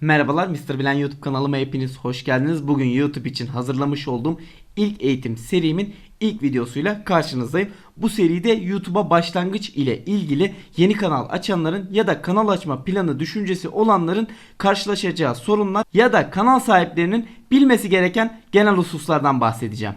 Merhabalar Mr. Bilen YouTube kanalıma hepiniz hoş geldiniz. Bugün YouTube için hazırlamış olduğum ilk eğitim serimin ilk videosuyla karşınızdayım. Bu seride YouTube'a başlangıç ile ilgili yeni kanal açanların ya da kanal açma planı düşüncesi olanların karşılaşacağı sorunlar ya da kanal sahiplerinin bilmesi gereken genel hususlardan bahsedeceğim.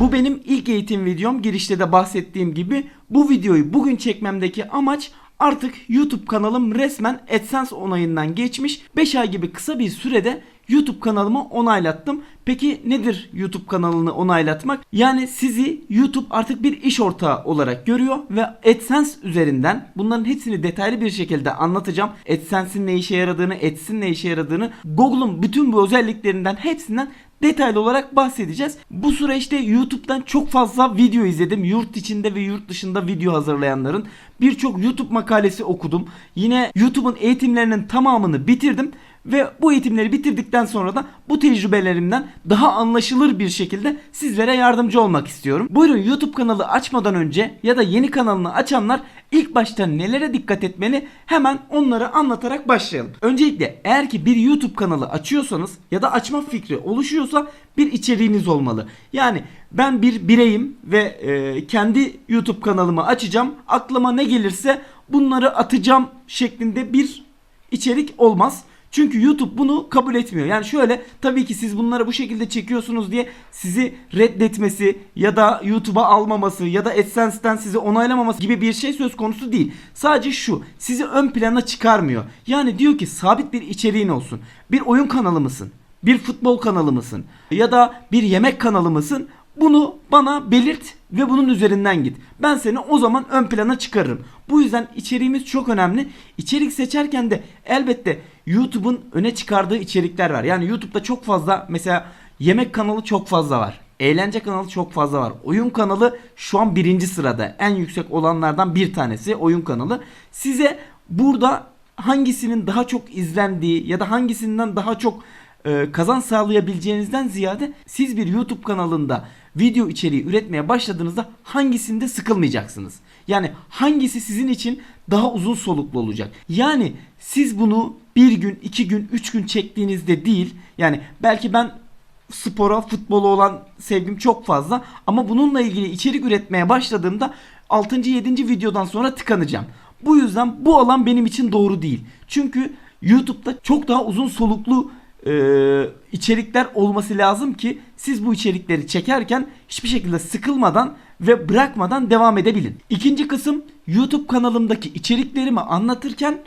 Bu benim ilk eğitim videom. Girişte de bahsettiğim gibi bu videoyu bugün çekmemdeki amaç artık YouTube kanalım resmen AdSense onayından geçmiş. 5 ay gibi kısa bir sürede YouTube kanalımı onaylattım. Peki nedir YouTube kanalını onaylatmak? Yani sizi YouTube artık bir iş ortağı olarak görüyor ve AdSense üzerinden bunların hepsini detaylı bir şekilde anlatacağım. AdSense'in ne işe yaradığını, Ads'in ne işe yaradığını, Google'un bütün bu özelliklerinden hepsinden detaylı olarak bahsedeceğiz. Bu süreçte YouTube'dan çok fazla video izledim. Yurt içinde ve yurt dışında video hazırlayanların birçok YouTube makalesi okudum. Yine YouTube'un eğitimlerinin tamamını bitirdim ve bu eğitimleri bitirdikten sonra da bu tecrübelerimden daha anlaşılır bir şekilde sizlere yardımcı olmak istiyorum. Buyurun YouTube kanalı açmadan önce ya da yeni kanalını açanlar ilk başta nelere dikkat etmeli hemen onları anlatarak başlayalım. Öncelikle eğer ki bir YouTube kanalı açıyorsanız ya da açma fikri oluşuyorsa bir içeriğiniz olmalı. Yani ben bir bireyim ve e, kendi YouTube kanalımı açacağım. Aklıma ne gelirse bunları atacağım şeklinde bir içerik olmaz. Çünkü YouTube bunu kabul etmiyor. Yani şöyle tabii ki siz bunları bu şekilde çekiyorsunuz diye sizi reddetmesi ya da YouTube'a almaması ya da AdSense'den sizi onaylamaması gibi bir şey söz konusu değil. Sadece şu sizi ön plana çıkarmıyor. Yani diyor ki sabit bir içeriğin olsun. Bir oyun kanalı mısın? Bir futbol kanalı mısın? Ya da bir yemek kanalı mısın? Bunu bana belirt ve bunun üzerinden git. Ben seni o zaman ön plana çıkarırım. Bu yüzden içeriğimiz çok önemli. İçerik seçerken de elbette YouTube'un öne çıkardığı içerikler var. Yani YouTube'da çok fazla mesela yemek kanalı çok fazla var. Eğlence kanalı çok fazla var. Oyun kanalı şu an birinci sırada. En yüksek olanlardan bir tanesi oyun kanalı. Size burada hangisinin daha çok izlendiği ya da hangisinden daha çok kazan sağlayabileceğinizden ziyade siz bir YouTube kanalında video içeriği üretmeye başladığınızda hangisinde sıkılmayacaksınız. Yani hangisi sizin için daha uzun soluklu olacak. Yani siz bunu bir gün, iki gün, üç gün çektiğinizde değil. Yani belki ben spora, futbola olan sevgim çok fazla ama bununla ilgili içerik üretmeye başladığımda 6. 7. videodan sonra tıkanacağım. Bu yüzden bu alan benim için doğru değil. Çünkü YouTube'da çok daha uzun soluklu e, içerikler olması lazım ki siz bu içerikleri çekerken hiçbir şekilde sıkılmadan ve bırakmadan devam edebilin. İkinci kısım YouTube kanalımdaki içeriklerimi anlatırken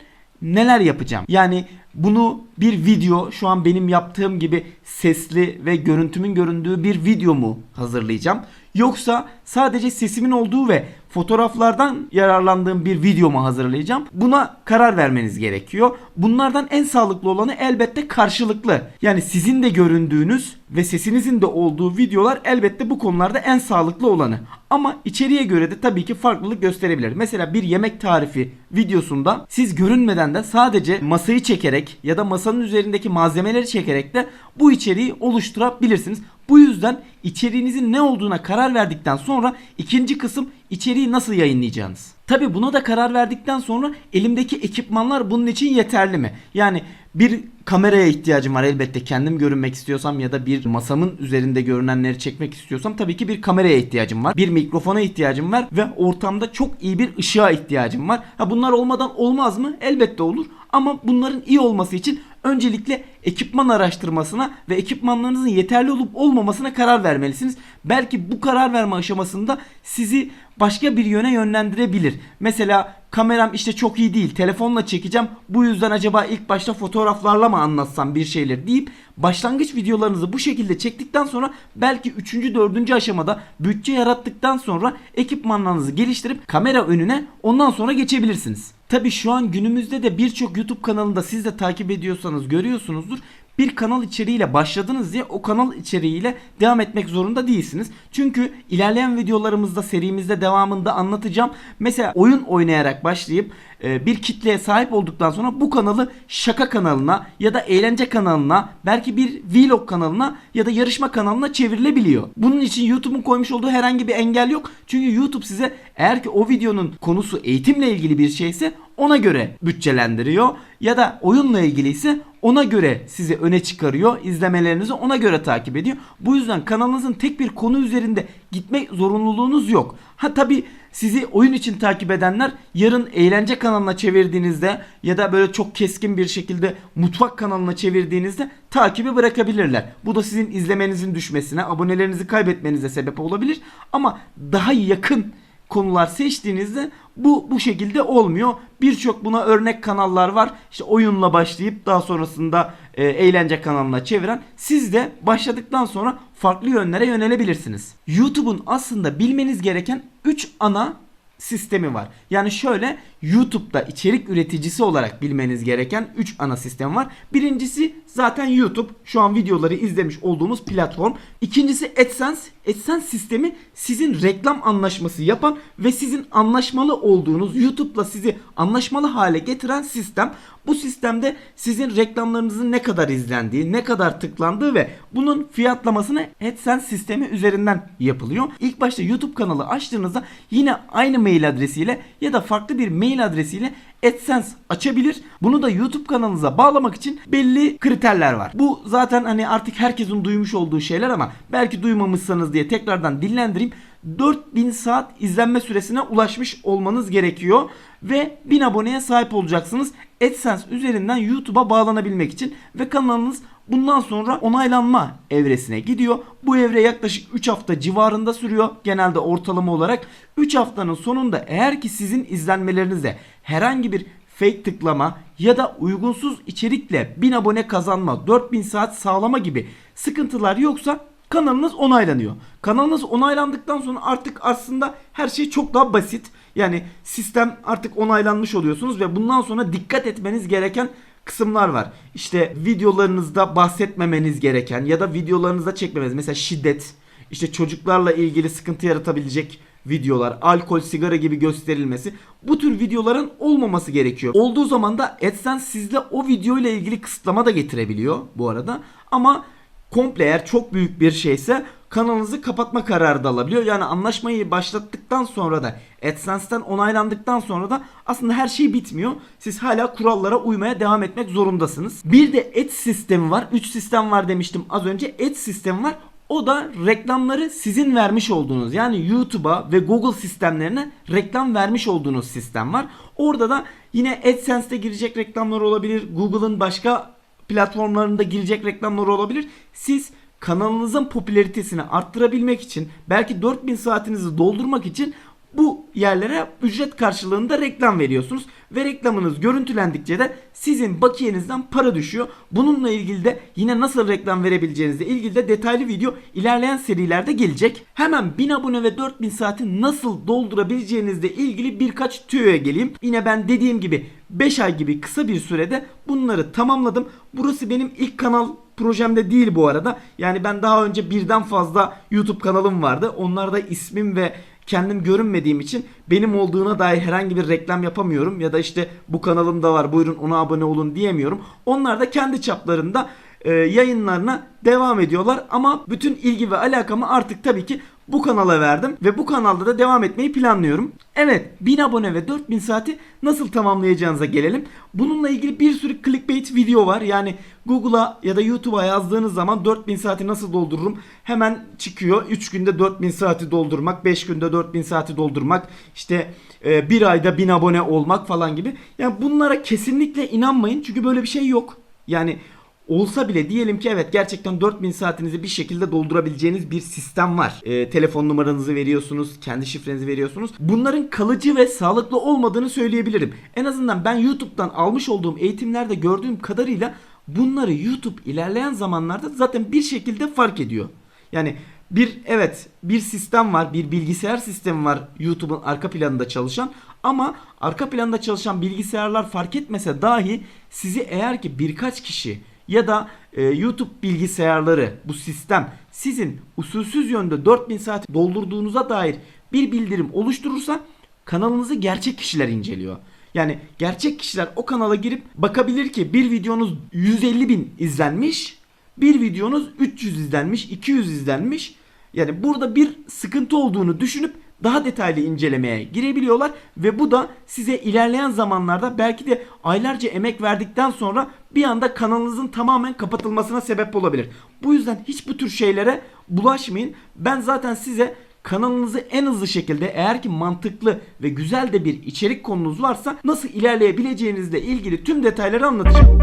neler yapacağım? Yani bunu bir video şu an benim yaptığım gibi sesli ve görüntümün göründüğü bir video mu hazırlayacağım? Yoksa sadece sesimin olduğu ve fotoğraflardan yararlandığım bir video mu hazırlayacağım? Buna karar vermeniz gerekiyor. Bunlardan en sağlıklı olanı elbette karşılıklı. Yani sizin de göründüğünüz ve sesinizin de olduğu videolar elbette bu konularda en sağlıklı olanı. Ama içeriye göre de tabii ki farklılık gösterebilir. Mesela bir yemek tarifi videosunda siz görünmeden de sadece masayı çekerek ya da masanın üzerindeki malzemeleri çekerek de bu içeriği oluşturabilirsiniz. Bu yüzden içeriğinizin ne olduğuna karar verdikten sonra ikinci kısım içeriği nasıl yayınlayacağınız. Tabi buna da karar verdikten sonra elimdeki ekipmanlar bunun için yeterli mi? Yani bir kameraya ihtiyacım var elbette kendim görünmek istiyorsam ya da bir masamın üzerinde görünenleri çekmek istiyorsam tabii ki bir kameraya ihtiyacım var. Bir mikrofona ihtiyacım var ve ortamda çok iyi bir ışığa ihtiyacım var. Ha bunlar olmadan olmaz mı? Elbette olur ama bunların iyi olması için öncelikle ekipman araştırmasına ve ekipmanlarınızın yeterli olup olmamasına karar vermelisiniz. Belki bu karar verme aşamasında sizi başka bir yöne yönlendirebilir. Mesela kameram işte çok iyi değil. Telefonla çekeceğim. Bu yüzden acaba ilk başta fotoğraflarla mı anlatsam bir şeyler deyip başlangıç videolarınızı bu şekilde çektikten sonra belki 3. 4. aşamada bütçe yarattıktan sonra ekipmanlarınızı geliştirip kamera önüne ondan sonra geçebilirsiniz. Tabi şu an günümüzde de birçok YouTube kanalında siz de takip ediyorsanız görüyorsunuzdur. Bir kanal içeriğiyle başladınız diye o kanal içeriğiyle devam etmek zorunda değilsiniz. Çünkü ilerleyen videolarımızda serimizde devamında anlatacağım. Mesela oyun oynayarak başlayıp e, bir kitleye sahip olduktan sonra bu kanalı şaka kanalına ya da eğlence kanalına belki bir vlog kanalına ya da yarışma kanalına çevrilebiliyor. Bunun için YouTube'un koymuş olduğu herhangi bir engel yok. Çünkü YouTube size eğer ki o videonun konusu eğitimle ilgili bir şeyse ona göre bütçelendiriyor ya da oyunla ilgili ise ona göre sizi öne çıkarıyor. izlemelerinizi ona göre takip ediyor. Bu yüzden kanalınızın tek bir konu üzerinde gitmek zorunluluğunuz yok. Ha tabi sizi oyun için takip edenler yarın eğlence kanalına çevirdiğinizde ya da böyle çok keskin bir şekilde mutfak kanalına çevirdiğinizde takibi bırakabilirler. Bu da sizin izlemenizin düşmesine, abonelerinizi kaybetmenize sebep olabilir. Ama daha yakın konular seçtiğinizde bu bu şekilde olmuyor. Birçok buna örnek kanallar var. İşte oyunla başlayıp daha sonrasında e, eğlence kanalına çeviren. Siz de başladıktan sonra farklı yönlere yönelebilirsiniz. YouTube'un aslında bilmeniz gereken 3 ana sistemi var. Yani şöyle YouTube'da içerik üreticisi olarak bilmeniz gereken 3 ana sistem var. Birincisi zaten YouTube. Şu an videoları izlemiş olduğumuz platform. İkincisi AdSense. AdSense sistemi sizin reklam anlaşması yapan ve sizin anlaşmalı olduğunuz YouTube'la sizi anlaşmalı hale getiren sistem. Bu sistemde sizin reklamlarınızın ne kadar izlendiği, ne kadar tıklandığı ve bunun fiyatlamasını AdSense sistemi üzerinden yapılıyor. İlk başta YouTube kanalı açtığınızda yine aynı mail adresiyle ya da farklı bir mail adresiyle AdSense açabilir. Bunu da YouTube kanalınıza bağlamak için belli kriterler var. Bu zaten hani artık herkesin duymuş olduğu şeyler ama belki duymamışsanız diye tekrardan dillendireyim. 4000 saat izlenme süresine ulaşmış olmanız gerekiyor ve 1000 aboneye sahip olacaksınız. AdSense üzerinden YouTube'a bağlanabilmek için ve kanalınız bundan sonra onaylanma evresine gidiyor. Bu evre yaklaşık 3 hafta civarında sürüyor. Genelde ortalama olarak 3 haftanın sonunda eğer ki sizin izlenmelerinizde herhangi bir fake tıklama ya da uygunsuz içerikle 1000 abone kazanma, 4000 saat sağlama gibi sıkıntılar yoksa kanalınız onaylanıyor. Kanalınız onaylandıktan sonra artık aslında her şey çok daha basit. Yani sistem artık onaylanmış oluyorsunuz ve bundan sonra dikkat etmeniz gereken kısımlar var. İşte videolarınızda bahsetmemeniz gereken ya da videolarınızda çekmemeniz. Mesela şiddet, işte çocuklarla ilgili sıkıntı yaratabilecek videolar, alkol, sigara gibi gösterilmesi bu tür videoların olmaması gerekiyor. Olduğu zaman da AdSense sizde o video ile ilgili kısıtlama da getirebiliyor bu arada. Ama komple eğer çok büyük bir şeyse kanalınızı kapatma kararı da alabiliyor. Yani anlaşmayı başlattıktan sonra da AdSense'ten onaylandıktan sonra da aslında her şey bitmiyor. Siz hala kurallara uymaya devam etmek zorundasınız. Bir de Ads sistemi var. 3 sistem var demiştim az önce. Ads sistemi var. O da reklamları sizin vermiş olduğunuz yani YouTube'a ve Google sistemlerine reklam vermiş olduğunuz sistem var. Orada da yine AdSense'de girecek reklamlar olabilir. Google'ın başka platformlarında girecek reklamlar olabilir. Siz kanalınızın popülaritesini arttırabilmek için belki 4000 saatinizi doldurmak için bu yerlere ücret karşılığında reklam veriyorsunuz ve reklamınız görüntülendikçe de sizin bakiyenizden para düşüyor. Bununla ilgili de yine nasıl reklam verebileceğinizle ilgili de detaylı video ilerleyen serilerde gelecek. Hemen 1000 abone ve 4000 saati nasıl doldurabileceğinizle ilgili birkaç tüyoya geleyim. Yine ben dediğim gibi 5 ay gibi kısa bir sürede bunları tamamladım. Burası benim ilk kanal projemde değil bu arada. Yani ben daha önce birden fazla YouTube kanalım vardı. Onlarda ismim ve kendim görünmediğim için benim olduğuna dair herhangi bir reklam yapamıyorum ya da işte bu kanalımda var buyurun ona abone olun diyemiyorum. Onlar da kendi çaplarında e, yayınlarına devam ediyorlar ama bütün ilgi ve alakamı artık tabii ki bu kanala verdim ve bu kanalda da devam etmeyi planlıyorum. Evet 1000 abone ve 4000 saati nasıl tamamlayacağınıza gelelim. Bununla ilgili bir sürü clickbait video var. Yani Google'a ya da YouTube'a yazdığınız zaman 4000 saati nasıl doldururum hemen çıkıyor. 3 günde 4000 saati doldurmak, 5 günde 4000 saati doldurmak, işte e, bir ayda 1000 abone olmak falan gibi. Yani bunlara kesinlikle inanmayın çünkü böyle bir şey yok. Yani Olsa bile diyelim ki evet gerçekten 4000 saatinizi bir şekilde doldurabileceğiniz bir sistem var. Ee, telefon numaranızı veriyorsunuz, kendi şifrenizi veriyorsunuz. Bunların kalıcı ve sağlıklı olmadığını söyleyebilirim. En azından ben YouTube'dan almış olduğum eğitimlerde gördüğüm kadarıyla bunları YouTube ilerleyen zamanlarda zaten bir şekilde fark ediyor. Yani bir evet bir sistem var, bir bilgisayar sistemi var YouTube'un arka planında çalışan ama arka planda çalışan bilgisayarlar fark etmese dahi sizi eğer ki birkaç kişi ya da e, YouTube bilgisayarları bu sistem sizin usulsüz yönde 4000 saat doldurduğunuza dair bir bildirim oluşturursa kanalınızı gerçek kişiler inceliyor. Yani gerçek kişiler o kanala girip bakabilir ki bir videonuz 150 bin izlenmiş, bir videonuz 300 izlenmiş, 200 izlenmiş. Yani burada bir sıkıntı olduğunu düşünüp daha detaylı incelemeye girebiliyorlar ve bu da size ilerleyen zamanlarda belki de aylarca emek verdikten sonra bir anda kanalınızın tamamen kapatılmasına sebep olabilir. Bu yüzden hiç bu tür şeylere bulaşmayın. Ben zaten size kanalınızı en hızlı şekilde eğer ki mantıklı ve güzel de bir içerik konunuz varsa nasıl ilerleyebileceğinizle ilgili tüm detayları anlatacağım.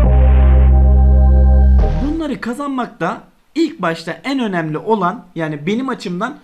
Bunları kazanmakta ilk başta en önemli olan yani benim açımdan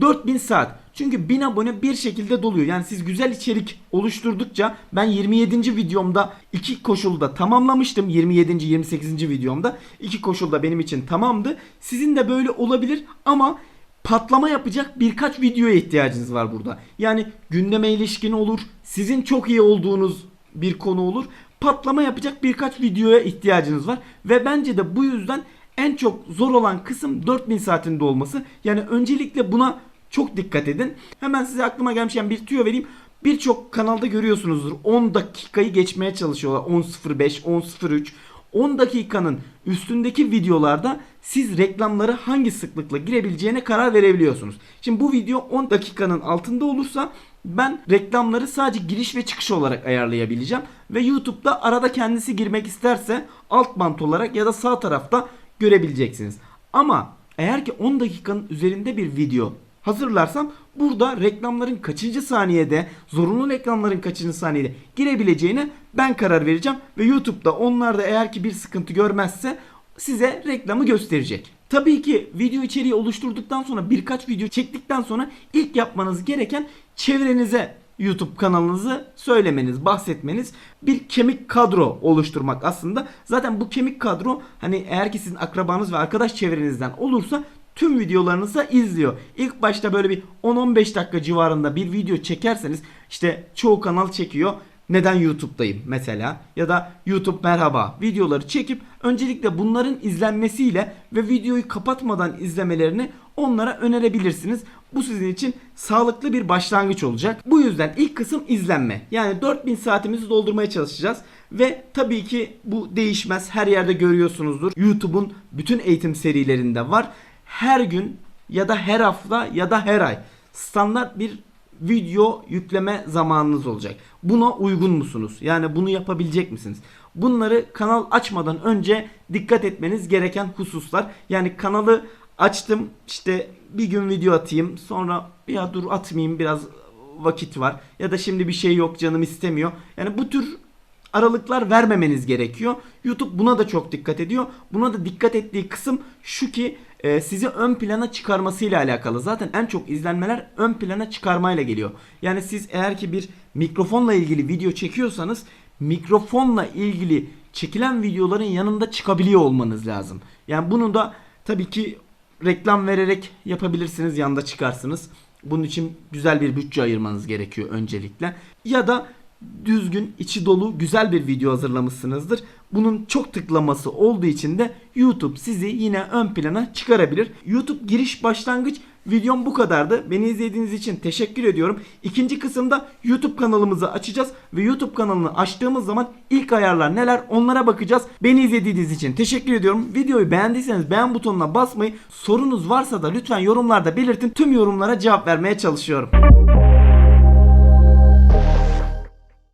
4000 saat. Çünkü 1000 abone bir şekilde doluyor. Yani siz güzel içerik oluşturdukça ben 27. videomda iki koşulda tamamlamıştım. 27. 28. videomda iki koşulda benim için tamamdı. Sizin de böyle olabilir ama patlama yapacak birkaç videoya ihtiyacınız var burada. Yani gündeme ilişkin olur. Sizin çok iyi olduğunuz bir konu olur. Patlama yapacak birkaç videoya ihtiyacınız var. Ve bence de bu yüzden en çok zor olan kısım 4000 saatinde olması. Yani öncelikle buna çok dikkat edin. Hemen size aklıma gelmişken bir tüyo vereyim. Birçok kanalda görüyorsunuzdur. 10 dakikayı geçmeye çalışıyorlar. 10.05, 10.03. 10 dakikanın üstündeki videolarda siz reklamları hangi sıklıkla girebileceğine karar verebiliyorsunuz. Şimdi bu video 10 dakikanın altında olursa ben reklamları sadece giriş ve çıkış olarak ayarlayabileceğim. Ve YouTube'da arada kendisi girmek isterse alt bant olarak ya da sağ tarafta görebileceksiniz. Ama eğer ki 10 dakikanın üzerinde bir video hazırlarsam burada reklamların kaçıncı saniyede, zorunlu reklamların kaçıncı saniyede girebileceğine ben karar vereceğim ve YouTube'da onlar da eğer ki bir sıkıntı görmezse size reklamı gösterecek. Tabii ki video içeriği oluşturduktan sonra birkaç video çektikten sonra ilk yapmanız gereken çevrenize YouTube kanalınızı söylemeniz, bahsetmeniz bir kemik kadro oluşturmak aslında. Zaten bu kemik kadro hani eğer ki sizin akrabanız ve arkadaş çevrenizden olursa tüm videolarınızı izliyor. İlk başta böyle bir 10-15 dakika civarında bir video çekerseniz işte çoğu kanal çekiyor. Neden YouTube'dayım mesela ya da YouTube merhaba videoları çekip öncelikle bunların izlenmesiyle ve videoyu kapatmadan izlemelerini onlara önerebilirsiniz. Bu sizin için sağlıklı bir başlangıç olacak. Bu yüzden ilk kısım izlenme. Yani 4000 saatimizi doldurmaya çalışacağız. Ve tabii ki bu değişmez. Her yerde görüyorsunuzdur. YouTube'un bütün eğitim serilerinde var. Her gün ya da her hafta ya da her ay standart bir video yükleme zamanınız olacak. Buna uygun musunuz? Yani bunu yapabilecek misiniz? Bunları kanal açmadan önce dikkat etmeniz gereken hususlar. Yani kanalı açtım işte bir gün video atayım sonra ya dur atmayayım biraz vakit var ya da şimdi bir şey yok canım istemiyor. Yani bu tür aralıklar vermemeniz gerekiyor. YouTube buna da çok dikkat ediyor. Buna da dikkat ettiği kısım şu ki e, sizi ön plana çıkarmasıyla alakalı. Zaten en çok izlenmeler ön plana çıkarmayla geliyor. Yani siz eğer ki bir mikrofonla ilgili video çekiyorsanız mikrofonla ilgili çekilen videoların yanında çıkabiliyor olmanız lazım. Yani bunu da tabii ki reklam vererek yapabilirsiniz yanda çıkarsınız. Bunun için güzel bir bütçe ayırmanız gerekiyor öncelikle. Ya da düzgün, içi dolu, güzel bir video hazırlamışsınızdır. Bunun çok tıklaması olduğu için de YouTube sizi yine ön plana çıkarabilir. YouTube giriş başlangıç videom bu kadardı. Beni izlediğiniz için teşekkür ediyorum. İkinci kısımda YouTube kanalımızı açacağız ve YouTube kanalını açtığımız zaman ilk ayarlar neler onlara bakacağız. Beni izlediğiniz için teşekkür ediyorum. Videoyu beğendiyseniz beğen butonuna basmayı, sorunuz varsa da lütfen yorumlarda belirtin. Tüm yorumlara cevap vermeye çalışıyorum.